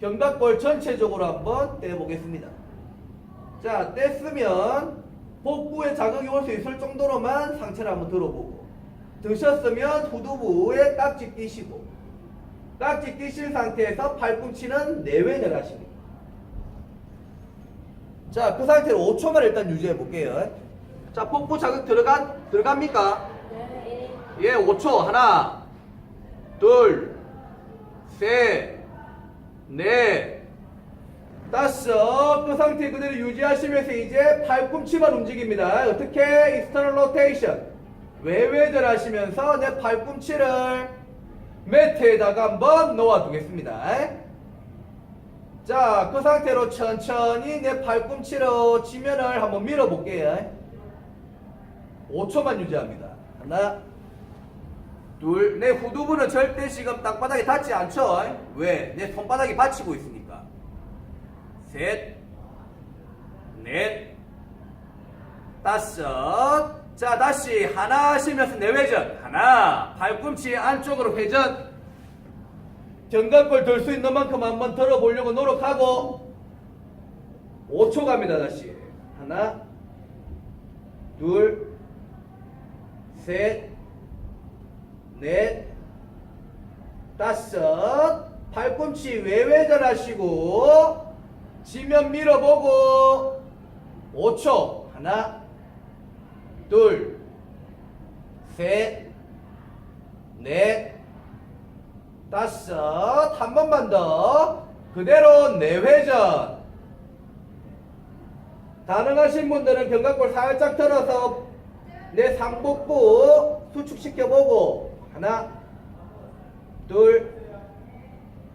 견갑골 전체적으로 한번 떼보겠습니다. 자, 뗐으면 복부에 자극이 올 수 있을 정도로만 상체를 한번 들어보고 드셨으면 후두부에 깍지 끼시고 깍지 끼신 상태에서 팔꿈치는 내외를 하십니다. 자, 그 상태로 5초만 일단 유지해 볼게요. 자, 복부 자극 들어간 들어갑니까? 예, 5초. 하나, 둘, 셋, 넷, 다섯. 그 상태 그대로 유지하시면서 이제 팔꿈치만 움직입니다. 어떻게? 익스터널 로테이션. 외외들 하시면서 내 팔꿈치를 매트에다가 한번 놓아두겠습니다. 자, 그 상태로 천천히 내 팔꿈치로 지면을 한번 밀어볼게요. 5초만 유지합니다. 하나, 둘, 내 후두부는 절대 지금 땅바닥에 닿지 않죠? 왜? 내 손바닥이 받치고 있으니까. 셋, 넷, 다섯. 자, 다시 하나 하시면서 내회전. 하나, 팔꿈치 안쪽으로 회전. 견갑골 들 수 있는 만큼 한번 들어보려고 노력하고 5초 갑니다 다시 하나 둘 셋 넷 다섯 팔꿈치 외회전 하시고 지면 밀어보고 5초. 하나 둘 셋 넷 다섯. 한 번만 더. 그대로 내회전. 가능하신 분들은 견갑골 살짝 들어서 내 상복부 수축시켜보고 하나 둘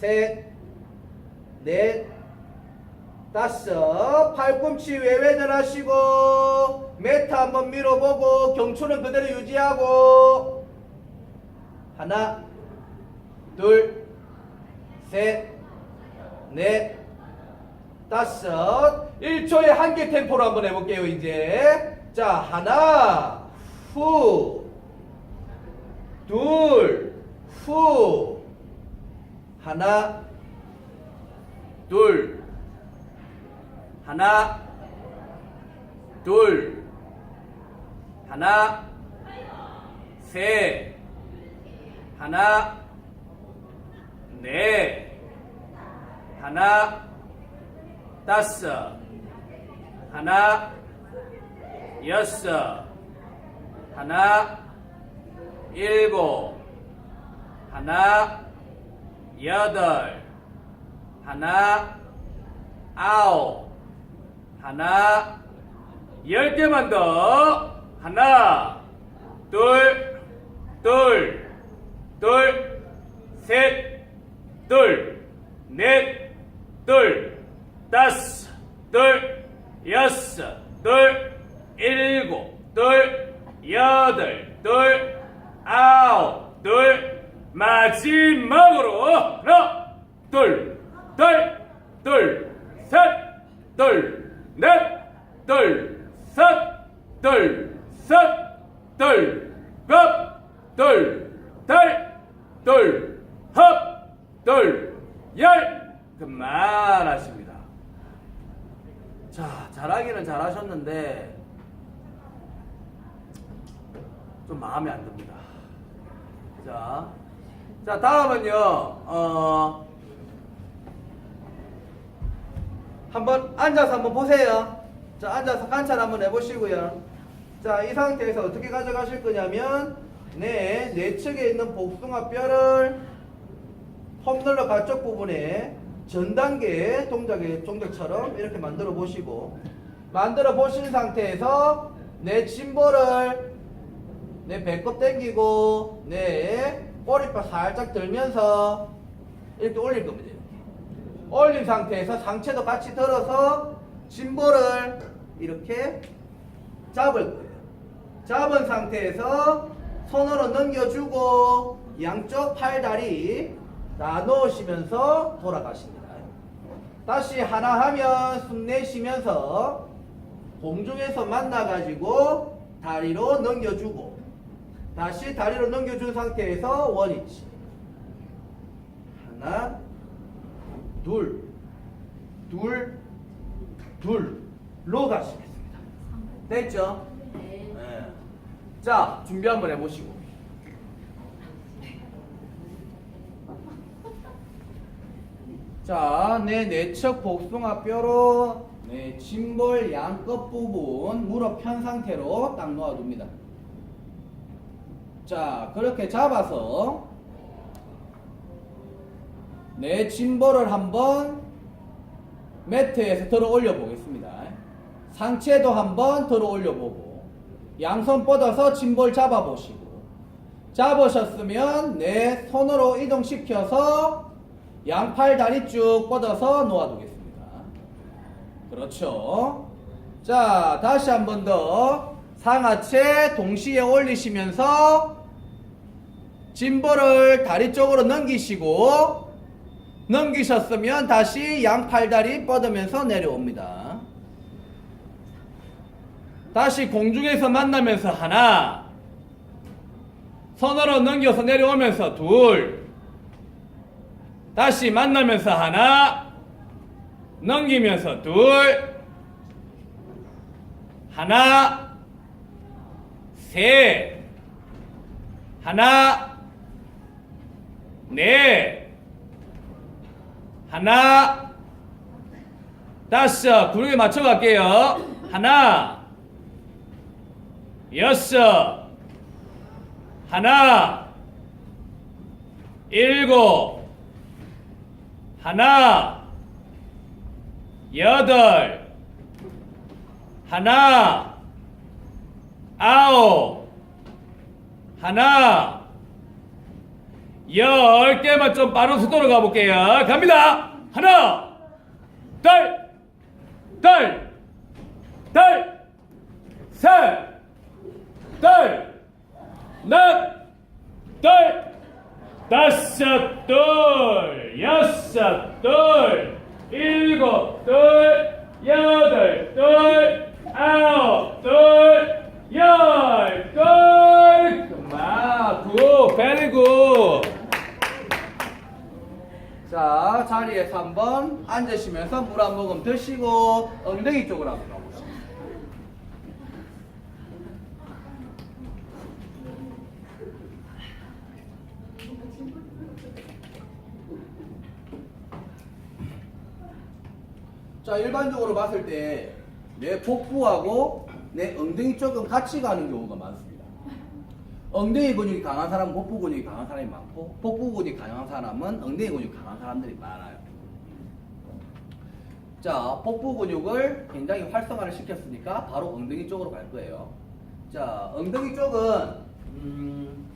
셋 넷 다섯 팔꿈치 외회 전 하시고 매트 한번 밀어보고 경추는 그대로 유지하고 하나 둘, 셋, 넷, 다섯. 1초에 한 개 템포로 한번 해볼게요, 이제. 자, 하나, 후, 둘, 후, 하나, 둘, 하나, 둘, 하나, 셋, 하나, 네, 하나, 다섯, 하나, 여섯, 하나, 일곱, 하나, 여덟, 하나, 아홉, 하나, 열 개만 더, 하나, 둘, 둘, 둘, 셋, 둘, 넷, 둘, 다섯, 둘, 여섯, 둘, 일곱, 둘, 여덟, 둘, 아홉, 둘, 마지막으로 하나, 둘, 둘, 둘, 셋, 둘, 넷, 둘, 셋, 둘, 셋, 둘, 급, 둘, 달, 둘, 합, 둘, 열. 그만하십니다. 자, 잘하기는 잘하셨는데 좀 마음에 안 듭니다. 자, 자 다음은요. 어, 한번 앉아서 한번 보세요. 자, 앉아서 관찰 한번 해보시고요. 자, 이 상태에서 어떻게 가져가실 거냐면, 네, 내측에 있는 복숭아 뼈를 폼롤러 가쪽 부분에 전 단계 동작의 동작처럼 이렇게 만들어 보시고, 만들어 보신 상태에서 내 짐볼을 내 배꼽 당기고, 내 꼬리뼈 살짝 들면서 이렇게 올릴 겁니다. 이렇게. 올린 상태에서 상체도 같이 들어서 짐볼을 이렇게 잡을 거예요. 잡은 상태에서 손으로 넘겨주고 양쪽 팔다리 나누시면서 돌아가십니다. 다시 하나 하면 숨 내쉬면서 공중에서 만나가지고 다리로 넘겨주고 다시 다리로 넘겨준 상태에서 원위치 하나 둘, 둘, 둘로 가시겠습니다. 됐죠? 네. 네. 자, 준비 한번 해보시고. 자, 내 내측 복숭아 뼈로 내 짐볼 양 끝 부분 무릎 편 상태로 딱 놓아둡니다. 자, 그렇게 잡아서 내 짐볼을 한번 매트에서 들어 올려 보겠습니다. 상체도 한번 들어 올려 보고 양손 뻗어서 짐볼 잡아 보시고 잡으셨으면 내 손으로 이동시켜서 양팔 다리 쭉 뻗어서 놓아 두겠습니다. 그렇죠. 자, 다시 한 번 더 상하체 동시에 올리시면서 짐볼을 다리 쪽으로 넘기시고 넘기셨으면 다시 양팔다리 뻗으면서 내려옵니다. 다시 공중에서 만나면서 하나 손으로 넘겨서 내려오면서 둘 다시 만나면서 하나 넘기면서 둘 하나 셋 하나 넷 하나. 다섯. 구르게 맞춰 갈게요. 하나. 여섯. 하나. 일곱. 하나. 여덟. 하나. 아홉. 하나 열 개만 좀 빠른 속도로 가볼게요. 갑니다. 하나, 둘, 둘, 둘, 셋, 둘, 넷, 둘, 다섯, 둘, 여섯, 둘, 일곱, 둘, 여덟, 둘, 아홉, 둘, 열, 둘. 그만, 굿, 베리 굿. 자, 자리에서 한번 앉으시면서 물 한 모금 드시고 엉덩이 쪽으로 한번 가보시죠. 자, 일반적으로 봤을 때 내 복부하고 내 엉덩이 쪽은 같이 가는 경우가 많습니다. 엉덩이 근육이 강한 사람은 복부 근육이 강한 사람이 많고 복부 근육이 강한 사람은 엉덩이 근육이 강한 사람들이 많아요. 자, 복부 근육을 굉장히 활성화를 시켰으니까 바로 엉덩이 쪽으로 갈 거예요. 자, 엉덩이 쪽은 음,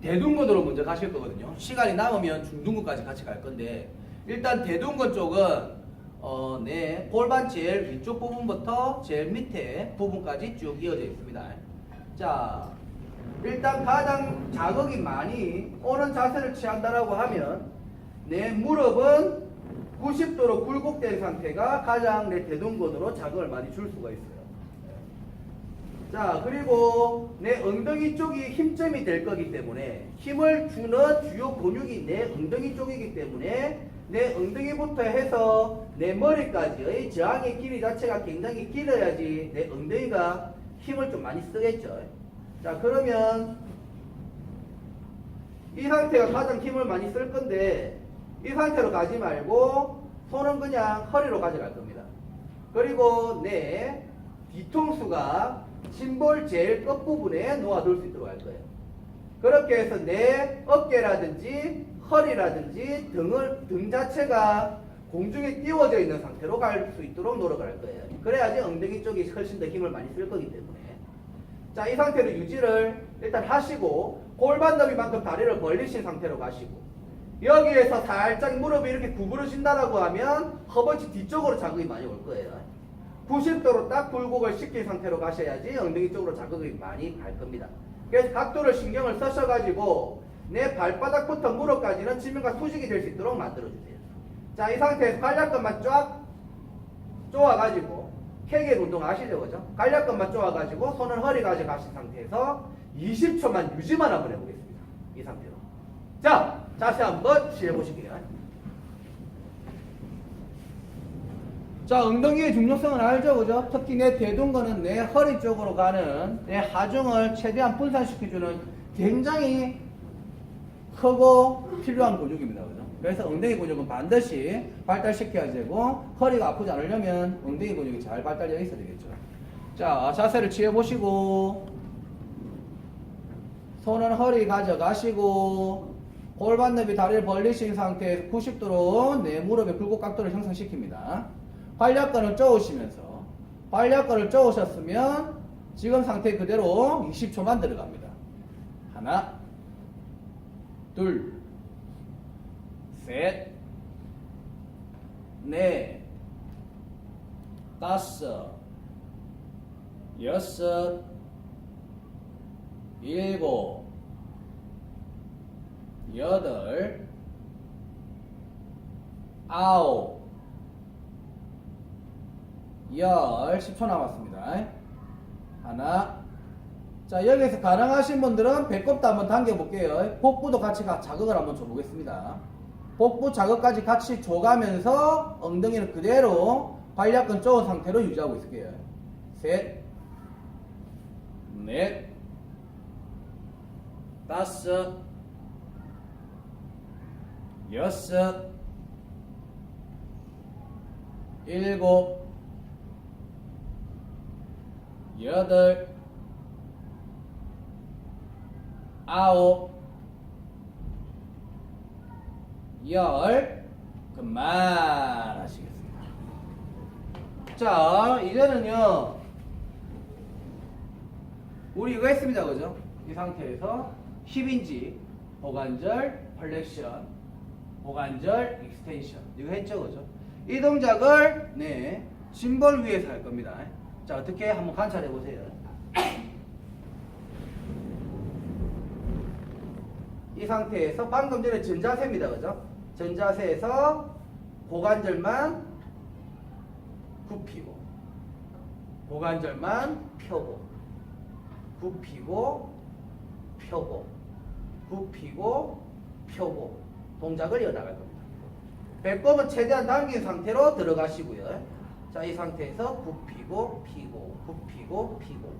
대둔근으로 먼저 가실 거거든요. 시간이 남으면 중둔근까지 같이 갈 건데 일단 대둔근 쪽은 어, 네, 골반 제일 위쪽 부분부터 제일 밑에 부분까지 쭉 이어져 있습니다. 자, 일단 가장 자극이 많이 오는 자세를 취한다라고 하면 내 무릎은 90도로 굴곡된 상태가 가장 내 대둔근으로 자극을 많이 줄 수가 있어요. 자, 그리고 내 엉덩이 쪽이 힘점이 될 거기 때문에 힘을 주는 주요 근육이 내 엉덩이 쪽이기 때문에 내 엉덩이부터 해서 내 머리까지의 저항의 길이 자체가 굉장히 길어야지 내 엉덩이가 힘을 좀 많이 쓰겠죠. 자, 그러면 이 상태가 가장 힘을 많이 쓸 건데 이 상태로 가지 말고 손은 그냥 허리로 가져갈 겁니다. 그리고 내 뒤통수가 심볼 제일 끝부분에 놓아둘 수 있도록 할 거예요. 그렇게 해서 내 어깨라든지 허리라든지 등을 등 자체가 공중에 띄워져 있는 상태로 갈 수 있도록 노력할 거예요. 그래야지 엉덩이 쪽이 훨씬 더 힘을 많이 쓸 거기 때문에. 자, 이 상태로 유지를 일단 하시고 골반 너비만큼 다리를 벌리신 상태로 가시고 여기에서 살짝 무릎이 이렇게 구부러진다라고 하면 허벅지 뒤쪽으로 자극이 많이 올 거예요. 90도로 딱 굴곡을 시킨 상태로 가셔야지 엉덩이 쪽으로 자극이 많이 갈 겁니다. 그래서 각도를 신경을 쓰셔가지고 내 발바닥부터 무릎까지는 지면과 수직이 될 수 있도록 만들어주세요. 자, 이 상태에서 간략근만 쫙 쪼아가지고 케겔 운동 아시죠? 그죠? 간략근만 쪼아가지고 손을 허리까지 가신 상태에서 20초만 유지만 한번 해보겠습니다. 이 상태로. 자, 자세 한번 취해보시게요. 자, 엉덩이의 중요성은 알죠, 그죠? 특히 내 대둔근은 내 허리 쪽으로 가는 내 하중을 최대한 분산시켜주는 굉장히 크고 필요한 근육입니다, 그죠? 그래서 엉덩이 근육은 반드시 발달시켜야 되고 허리가 아프지 않으려면 엉덩이 근육이 잘 발달되어 있어야 되겠죠. 자, 자세를 취해 보시고 손은 허리 가져가시고 골반 너비 다리를 벌리신 상태에서 90도로 내 무릎의 굴곡 각도를 형성시킵니다. 활력근을 쪼으시면서 활력근을 쪼으셨으면 지금 상태 그대로 20초만 들어갑니다. 하나, 둘, 셋, 넷, 다섯, 여섯, 일곱, 여덟, 아홉, 열, 10초 남았습니다. 하나. 자, 여기서 가능하신 분들은 배꼽도 한번 당겨볼게요. 복부도 같이 가- 자극을 한번 줘보겠습니다. 복부 자극까지 같이 줘가면서 엉덩이를 그대로 관략근 쪼은 상태로 유지하고 있을게요. 셋, 넷, 다섯, 여섯, 일곱, 여덟, 아홉, 열, 그만하시겠습니다. 자, 이제는요, 우리 이거 했습니다, 그죠? 이 상태에서 힙인지, 고관절, 플렉션, 고관절, 익스텐션. 이거 했죠, 그죠? 이 동작을, 네, 짐벌 위에서 할 겁니다. 자, 어떻게 한번 관찰해 보세요. 이 상태에서 방금 전에 전자세입니다. 그죠? 전자세에서 고관절만 굽히고 고관절만 펴고 굽히고 펴고 굽히고 펴고 동작을 이어나갈 겁니다. 배꼽은 최대한 당긴 상태로 들어가시고요. 자, 이 상태에서 굽히고 피고 굽히고 피고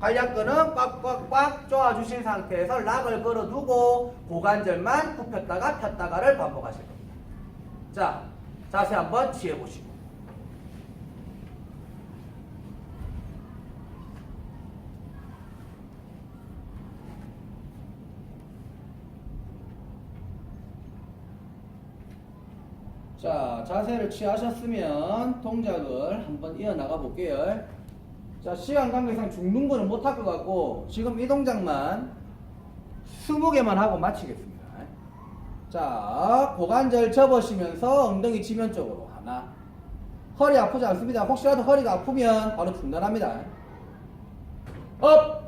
관략근은 꽉꽉꽉 조아주신 상태에서 락을 걸어두고 고관절만 굽혔다가 폈다가를 반복하실 겁니다. 자, 자세 한번 취해보시고. 자, 자세를 취하셨으면 동작을 한번 이어나가 볼게요. 자, 시간 관계상 죽는 거는 못할 것 같고, 지금 이 동작만 20개만 하고 마치겠습니다. 자, 고관절 접으시면서 엉덩이 지면 쪽으로 하나. 허리 아프지 않습니다. 혹시라도 허리가 아프면 바로 중단합니다. 업!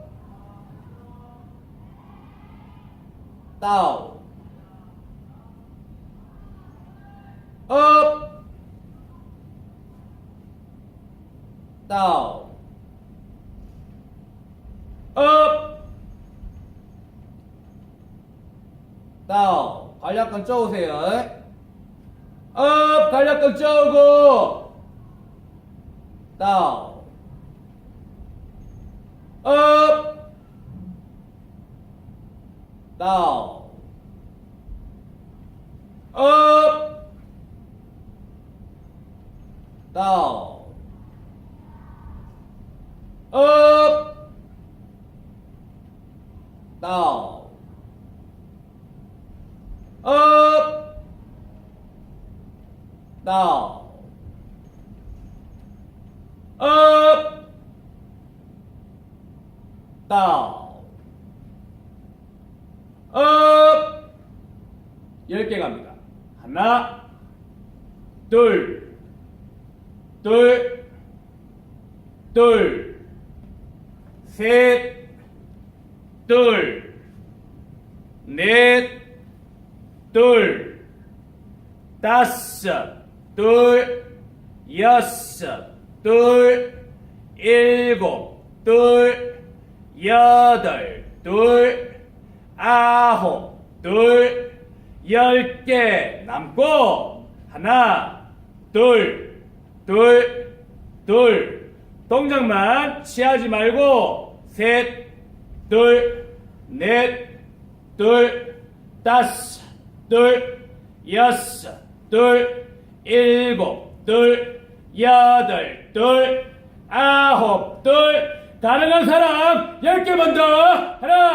다운. 업! 다운. 업! 관략근 쪼으세요. 업! 관략근 쪼고. 다운. 업! 다운. 업! 다운. 업! 다운. 업! 다운. 업! 다운. 업! 10개 갑니다. 하나, 둘, 둘, 둘, 셋, 둘, 넷, 둘, 다섯, 둘, 여섯, 둘, 일곱, 둘, 여덟, 둘, 아홉, 둘, 열 개 남고 하나, 둘, 둘, 둘. 동작만 취하지 말고 셋, 둘, 넷, 둘, 다섯. 둘, 여섯, 둘, 일곱, 둘, 여덟, 둘, 아홉, 둘, 다른 한 사람 열 개만 더 하나